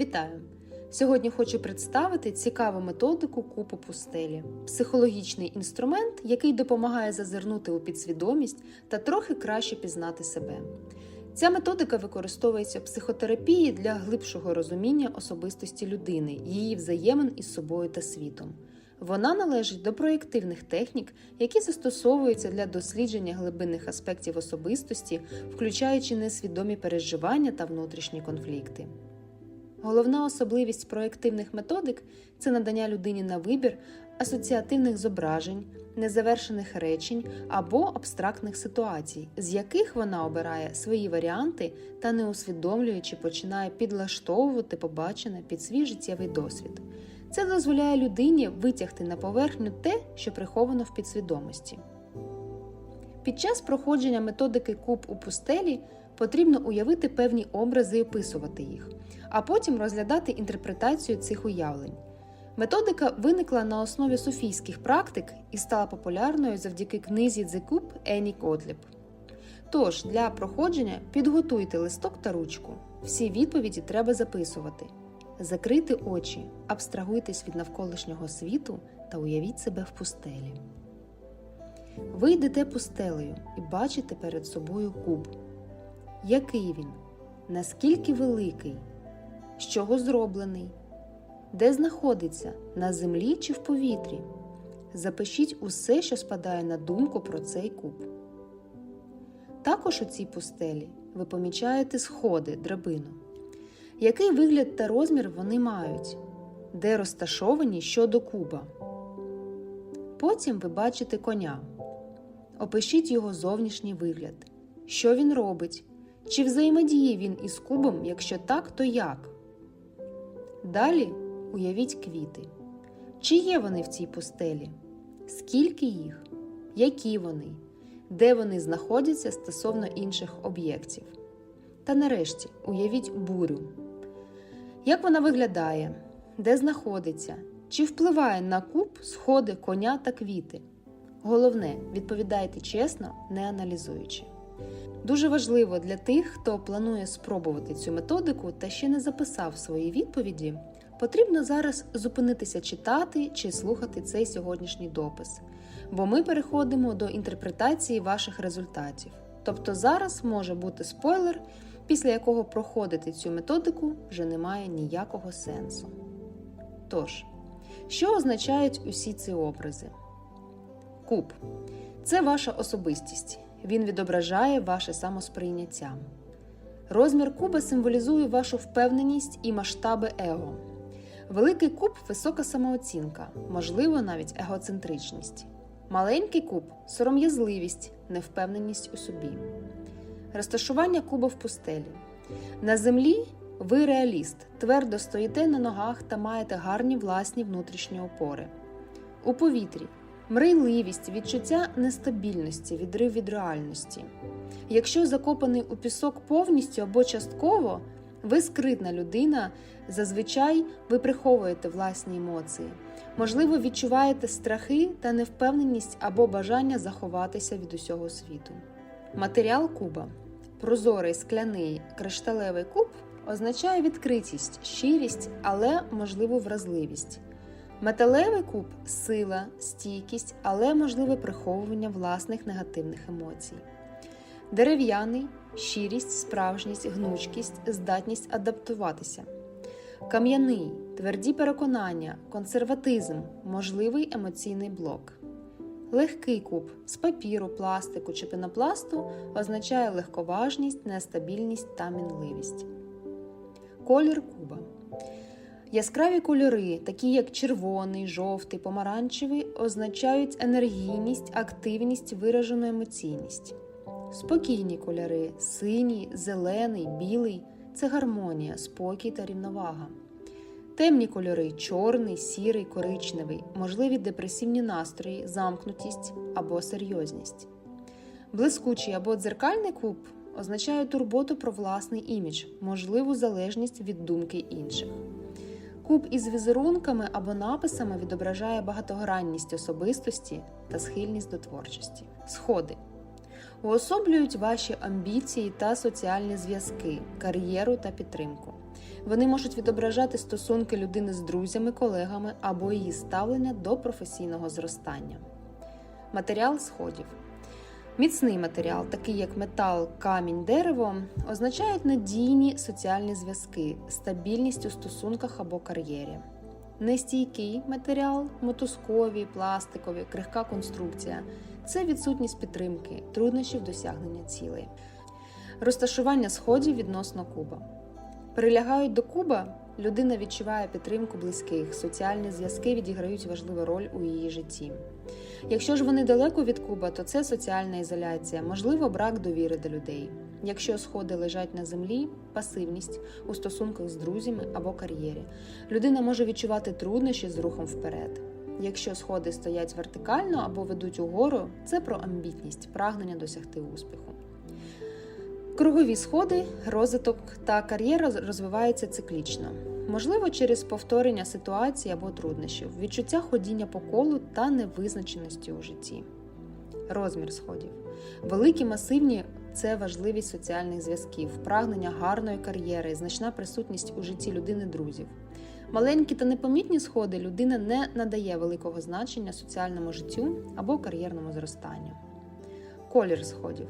Вітаю! Сьогодні хочу представити цікаву методику купу пустелі психологічний інструмент, який допомагає зазирнути у підсвідомість та трохи краще пізнати себе. Ця методика використовується в психотерапії для глибшого розуміння особистості людини, її взаємин із собою та світом. Вона належить до проєктивних технік, які застосовуються для дослідження глибинних аспектів особистості, включаючи несвідомі переживання та внутрішні конфлікти. Головна особливість проєктивних методик це надання людині на вибір асоціативних зображень, незавершених речень або абстрактних ситуацій, з яких вона обирає свої варіанти та не усвідомлюючи починає підлаштовувати побачене під свій життєвий досвід. Це дозволяє людині витягти на поверхню те, що приховано в підсвідомості. Під час проходження методики куб у пустелі потрібно уявити певні образи і описувати їх, а потім розглядати інтерпретацію цих уявлень. Методика виникла на основі суфійських практик і стала популярною завдяки книзі «The Cube» Ені Котліп. Тож, для проходження підготуйте листок та ручку. Всі відповіді треба записувати. Закрийте очі, абстрагуйтесь від навколишнього світу та уявіть себе в пустелі. Ви йдете пустелею і бачите перед собою куб. Який він? Наскільки великий? З чого зроблений? Де знаходиться? На землі чи в повітрі? Запишіть усе, що спадає на думку про цей куб. Також у цій пустелі ви помічаєте сходи, драбину. Який вигляд та розмір вони мають? Де розташовані щодо куба? Потім ви бачите коня. Опишіть його зовнішній вигляд. Що він робить? Чи взаємодіє він із кубом? Якщо так, то як? Далі уявіть квіти. Чи є вони в цій пустелі? Скільки їх? Які вони? Де вони знаходяться стосовно інших об'єктів? Та нарешті уявіть бурю. Як вона виглядає? Де знаходиться? Чи впливає на куб сходи коня та квіти? Головне, відповідайте чесно, не аналізуючи. Дуже важливо для тих, хто планує спробувати цю методику та ще не записав свої відповіді, потрібно зараз зупинитися читати чи слухати цей сьогоднішній допис, бо ми переходимо до інтерпретації ваших результатів. Тобто зараз може бути спойлер, після якого проходити цю методику вже немає ніякого сенсу. Тож, що означають усі ці образи? Куб це ваша особистість. Він відображає ваше самосприйняття. Розмір куба символізує вашу впевненість і масштаби его. Великий куб висока самооцінка, можливо, навіть егоцентричність. Маленький куб сором'язливість, невпевненість у собі. Розташування куба в пустелі. На землі ви реаліст, твердо стоїте на ногах та маєте гарні власні внутрішні опори. У повітрі мрійливість, відчуття нестабільності, відрив від реальності. Якщо закопаний у пісок повністю або частково, ви скритна людина, зазвичай ви приховуєте власні емоції. Можливо, відчуваєте страхи та невпевненість або бажання заховатися від усього світу. Матеріал куба прозорий скляний кришталевий куб означає відкритість, щирість, але можливу вразливість. Металевий куб сила, стійкість, але можливе приховування власних негативних емоцій. Дерев'яний щирість, справжність, гнучкість, здатність адаптуватися. Кам'яний тверді переконання, консерватизм, можливий емоційний блок. Легкий куб з папіру, пластику чи пенопласту означає легковажність, нестабільність та мінливість. Колір куба. Яскраві кольори, такі як червоний, жовтий, помаранчевий, означають енергійність, активність, виражену емоційність. Спокійні кольори синій, зелений, білий це гармонія, спокій та рівновага. Темні кольори чорний, сірий, коричневий, можливі депресивні настрої, замкнутість або серйозність. Блискучий або дзеркальний куб означає турботу про власний імідж, можливу залежність від думки інших. Куб із візерунками або написами відображає багатогранність особистості та схильність до творчості. Сходи уособлюють ваші амбіції та соціальні зв'язки, кар'єру та підтримку. Вони можуть відображати стосунки людини з друзями, колегами або її ставлення до професійного зростання. Матеріал сходів. Міцний матеріал, такий як метал, камінь, дерево, означають надійні соціальні зв'язки, стабільність у стосунках або кар'єрі. Нестійкий матеріал, мотузкові, пластикові, крихка конструкція це відсутність підтримки, труднощів досягнення цілей. Розташування сходів відносно куба. Прилягають до куба, людина відчуває підтримку близьких, соціальні зв'язки відіграють важливу роль у її житті. Якщо ж вони далеко від куба, то це соціальна ізоляція, можливо, брак довіри до людей. Якщо сходи лежать на землі, пасивність у стосунках з друзями або кар'єрі. Людина може відчувати труднощі з рухом вперед. Якщо сходи стоять вертикально або ведуть угору, це про амбітність, прагнення досягти успіху. Кругові сходи, розвиток та кар'єра розвиваються циклічно, можливо, через повторення ситуацій або труднощів, відчуття ходіння по колу та невизначеності у житті. Розмір сходів. Великі масивні це важливість соціальних зв'язків, прагнення гарної кар'єри, значна присутність у житті людини друзів. Маленькі та непомітні сходи людина не надає великого значення соціальному життю або кар'єрному зростанню. Колір сходів.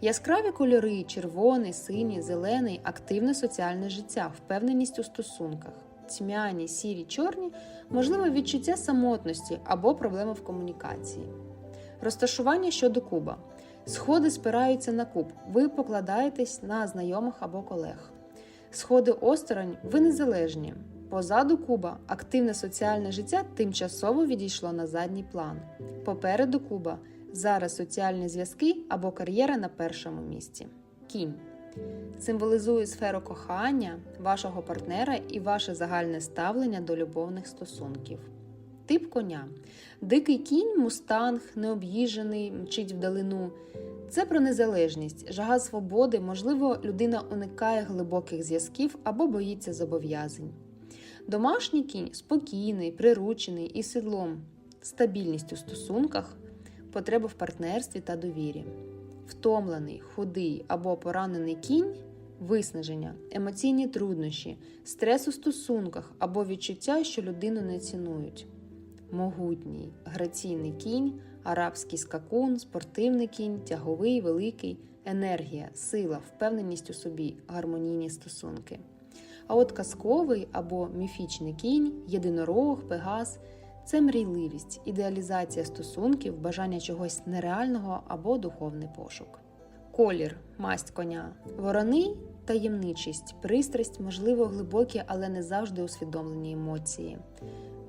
Яскраві кольори червоний, синій, зелений, активне соціальне життя, впевненість у стосунках, тьмяні, сірі, чорні, можливе відчуття самотності або проблеми в комунікації. Розташування щодо куба. Сходи спираються на куб. Ви покладаєтесь на знайомих або колег. Сходи осторонь ви незалежні. Позаду куба активне соціальне життя тимчасово відійшло на задній план. Попереду куба зараз соціальні зв'язки або кар'єра на першому місці. Кінь символізує сферу кохання, вашого партнера і ваше загальне ставлення до любовних стосунків. Тип коня. Дикий кінь, мустанг, необ'їжений, мчить вдалину. Це про незалежність, жага свободи, можливо, людина уникає глибоких зв'язків або боїться зобов'язань. Домашній кінь спокійний, приручений і седлом, стабільність у стосунках, потреба в партнерстві та довірі. Втомлений, худий або поранений кінь виснаження, емоційні труднощі, стрес у стосунках або відчуття, що людину не цінують. Могутній, граційний кінь, арабський скакун, спортивний кінь, тяговий, великий, енергія, сила, впевненість у собі, гармонійні стосунки. А от казковий або міфічний кінь, єдинорог, пегас це мрійливість, ідеалізація стосунків, бажання чогось нереального або духовний пошук. Колір, масть коня, ворони, таємничість, пристрасть, можливо, глибокі, але не завжди усвідомлені емоції.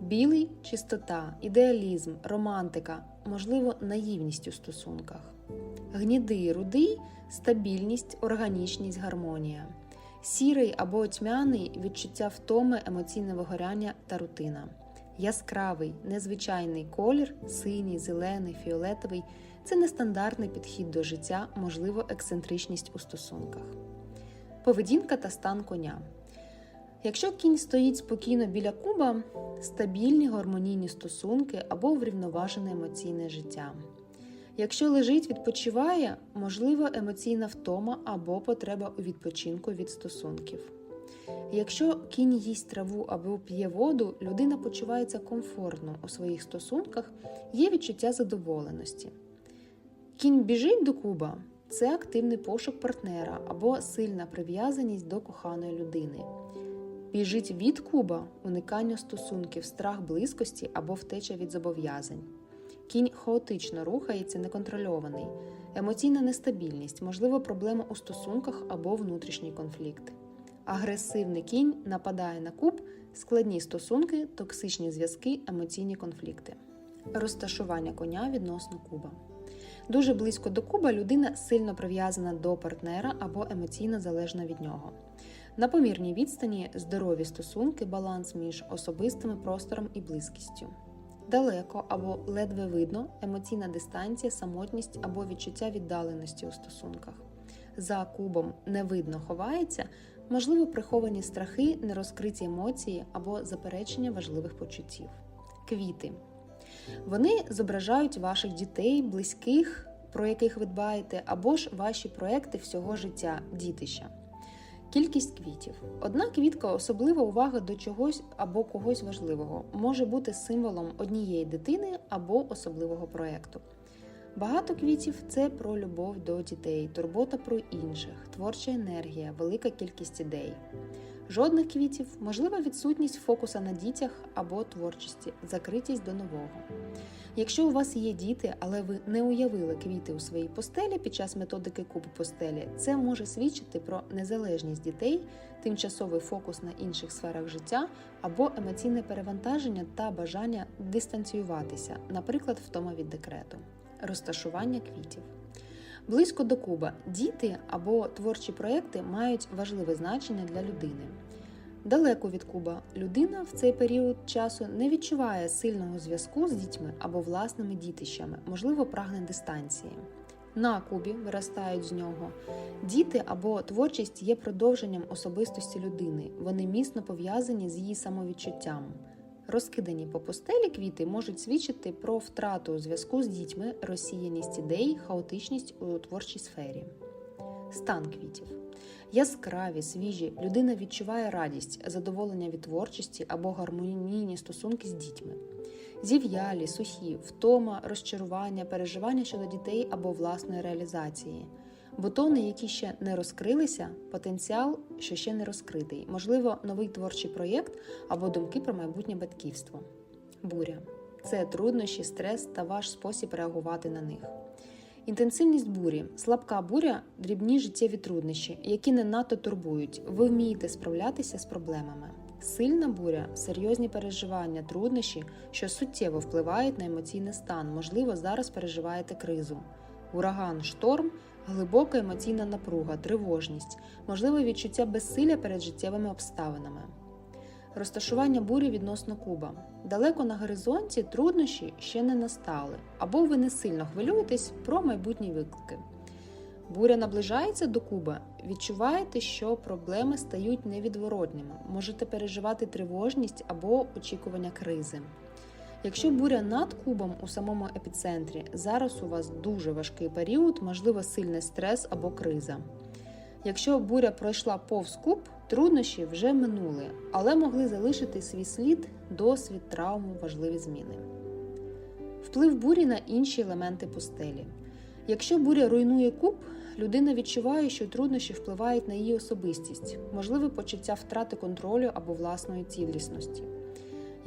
Білий чистота, ідеалізм, романтика, можливо, наївність у стосунках. Гнідий, рудий стабільність, органічність, гармонія. Сірий або тьмяний відчуття втоми, емоційне вигоряння та рутина. Яскравий, незвичайний колір, синій, зелений, фіолетовий це нестандартний підхід до життя, можливо, ексцентричність у стосунках. Поведінка та стан коня. Якщо кінь стоїть спокійно біля куба, стабільні гармонійні стосунки або врівноважене емоційне життя. Якщо лежить, відпочиває, можливо, емоційна втома або потреба у відпочинку від стосунків. Якщо кінь їсть траву або п'є воду, людина почувається комфортно у своїх стосунках, є відчуття задоволеності. Кінь біжить до куба це активний пошук партнера або сильна прив'язаність до коханої людини. Біжить від куба уникання стосунків, страх близькості або втеча від зобов'язань. Кінь хаотично рухається, неконтрольований, емоційна нестабільність, можливо, проблема у стосунках або внутрішній конфлікт. Агресивний кінь нападає на куб, складні стосунки, токсичні зв'язки, емоційні конфлікти. Розташування коня відносно куба. Дуже близько до куба людина сильно прив'язана до партнера або емоційно залежна від нього. На помірній відстані здорові стосунки, баланс між особистим простором і близькістю. Далеко або ледве видно емоційна дистанція, самотність або відчуття віддаленості у стосунках. За кубом не видно ховається, можливо, приховані страхи, нерозкриті емоції або заперечення важливих почуттів. Квіти. Вони зображають ваших дітей, близьких, про яких ви дбаєте, або ж ваші проекти всього життя, дітища. Кількість квітів. Одна квітка, особлива увага до чогось або когось важливого, може бути символом однієї дитини або особливого проєкту. Багато квітів це про любов до дітей, турбота про інших, творча енергія, велика кількість ідей. Жодних квітів, можлива відсутність фокуса на дітях або творчості, закритість до нового. Якщо у вас є діти, але ви не уявили квіти у своїй постелі під час методики кубу постелі, це може свідчити про незалежність дітей, тимчасовий фокус на інших сферах життя або емоційне перевантаження та бажання дистанціюватися, наприклад, втома від декрету. Розташування квітів. Близько до куба діти або творчі проекти мають важливе значення для людини. Далеко від Куба людина в цей період часу не відчуває сильного зв'язку з дітьми або власними дітищами, можливо, прагне дистанції. На Кубі виростають з нього. Діти або творчість є продовженням особистості людини. Вони міцно пов'язані з її самовідчуттям. Розкидані по постелі квіти можуть свідчити про втрату зв'язку з дітьми, розсіяність ідей, хаотичність у творчій сфері. Стан квітів. Яскраві, свіжі, людина відчуває радість, задоволення від творчості або гармонійні стосунки з дітьми. Зів'ялі, сухі, втома, розчарування, переживання щодо дітей або власної реалізації. Бутони, які ще не розкрилися, потенціал, що ще не розкритий, можливо, новий творчий проєкт або думки про майбутнє батьківство. Буря це труднощі, стрес та ваш спосіб реагувати на них. Інтенсивність бурі, слабка буря, дрібні життєві труднощі, які не надто турбують. Ви вмієте справлятися з проблемами. Сильна буря, серйозні переживання, труднощі, що суттєво впливають на емоційний стан. Можливо, зараз переживаєте кризу. Ураган, шторм, глибока емоційна напруга, тривожність, можливе відчуття безсилля перед життєвими обставинами. Розташування бурі відносно Куба. Далеко на горизонті труднощі ще не настали, або ви не сильно хвилюєтесь про майбутні виклики. Буря наближається до Куба. Відчуваєте, що проблеми стають невідворотними, можете переживати тривожність або очікування кризи. Якщо буря над Кубом у самому епіцентрі, зараз у вас дуже важкий період, можливо, сильний стрес або криза. Якщо буря пройшла повз куб, труднощі вже минули, але могли залишити свій слід, досвід, травму, важливі зміни. Вплив бурі на інші елементи постелі. Якщо буря руйнує куб, людина відчуває, що труднощі впливають на її особистість, можливе почуття втрати контролю або власної цілісності.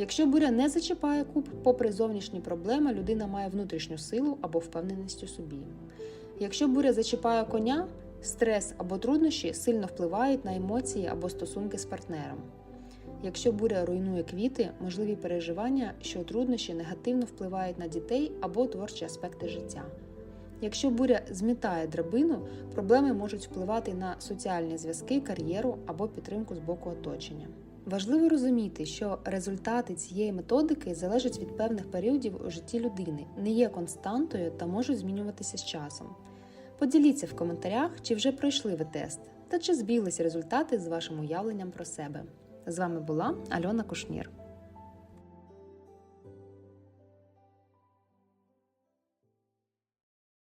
Якщо буря не зачіпає куб, попри зовнішні проблеми, людина має внутрішню силу або впевненість у собі. Якщо буря зачіпає коня, стрес або труднощі сильно впливають на емоції або стосунки з партнером. Якщо буря руйнує квіти, можливі переживання, що труднощі негативно впливають на дітей або творчі аспекти життя. Якщо буря змітає драбину, проблеми можуть впливати на соціальні зв'язки, кар'єру або підтримку з боку оточення. Важливо розуміти, що результати цієї методики залежать від певних періодів у житті людини, не є константою та можуть змінюватися з часом. Поділіться в коментарях, чи вже пройшли ви тест, та чи збіглися результати з вашим уявленням про себе. З вами була Альона Кушнір.